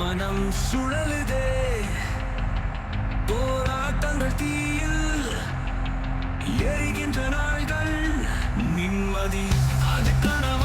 மனம் சுழலுதே. போராட்டங்கள் தீயில் எரிகின்ற நாள்கள் நிம்மதி. அது கனவு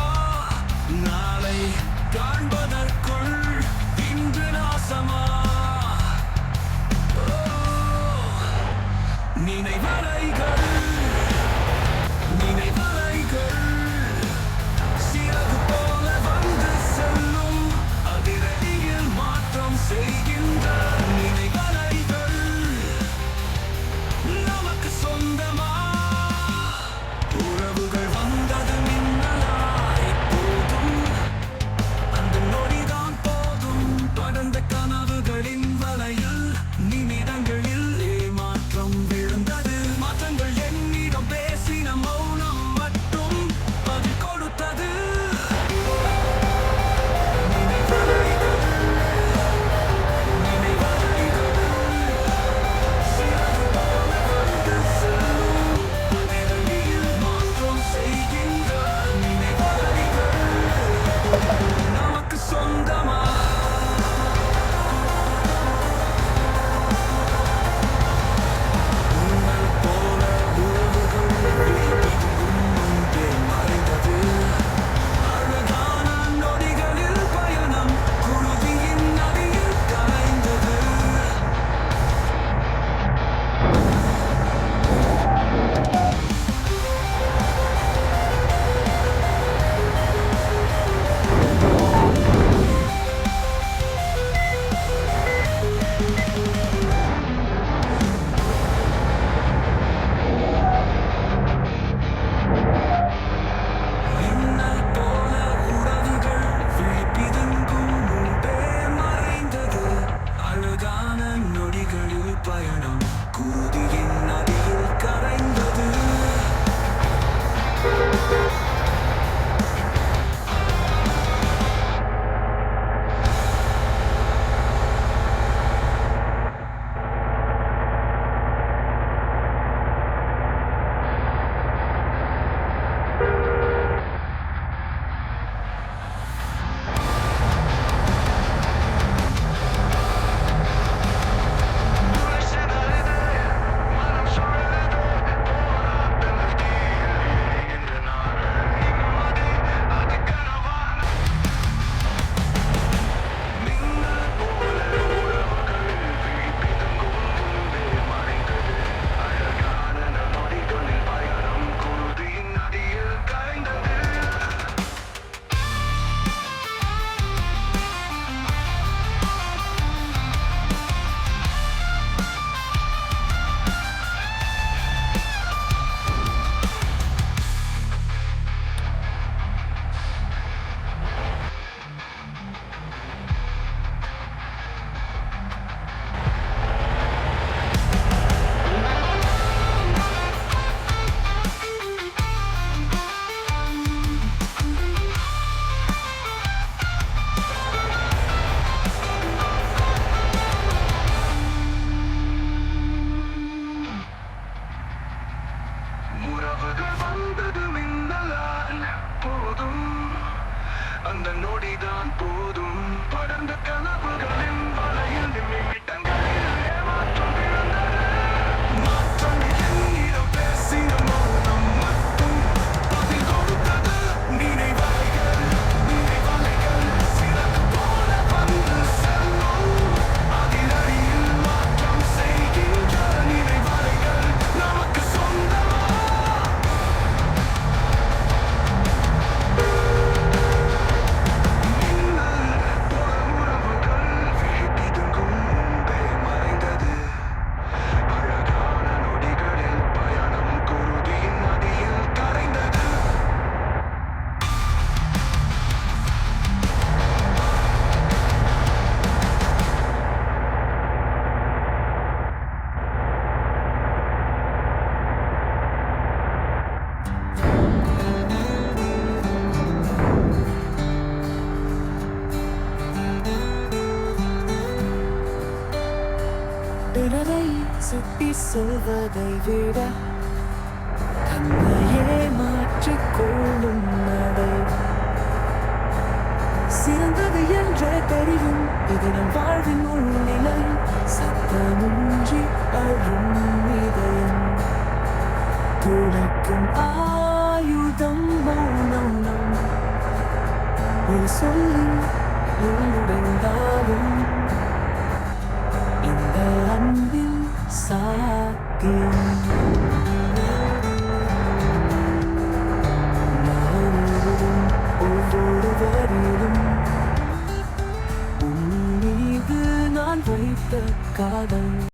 நாட்களில் பயணம். கூதியின் நதியில் கரைந்தது. ஜோடிதான் போதும். படர்ந்த கனவுகளின் வலை சுட்டி சொல்வதை விட தன்னையே மாற்றிக்கொள்ளும் அதை சிறந்தது என்றே தெரியும் இது நம் வாழ்வின் உள்நிலை. சத்தமின்றி அழும் இதயம். துளைக்கும் ஆயுதம் மௌனம். நம் ஒரு சொல்லும் உள்முடைந்தாலும் இந்த அன்பு சாத்தியம் நான் எழுதும் ஒவ்வொரு வரியிலும் உன் மீது நான் வைத்த காதல்